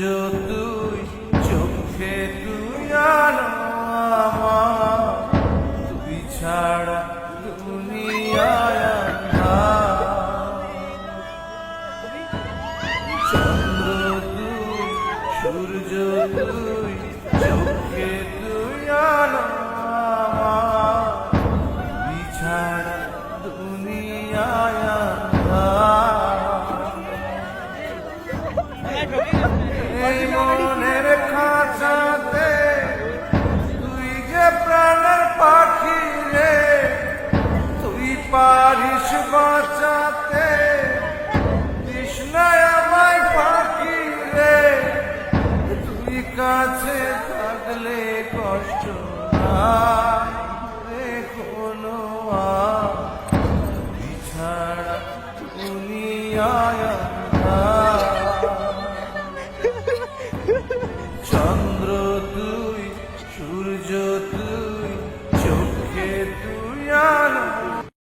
তুই, চোখে তুই তুই ছাড়া দুনিয়ায় চন্দ্র, তুই সূর্য তুই চোখে তুই তুই ছাড়া দুনিয়ায় মনের খাঁচাতে তুই যে প্রাণের পাখি রে, তুই পারিস বাঁচাতে। কৃষ্ণায় আমায় পাখি রে, তুই কাছে থাকলে কষ্ট রে কোনো আর। তুই ছাড়া দুনিয়ায় চন্দ্র তুই সূর্য তুই চোখে তুই আলো।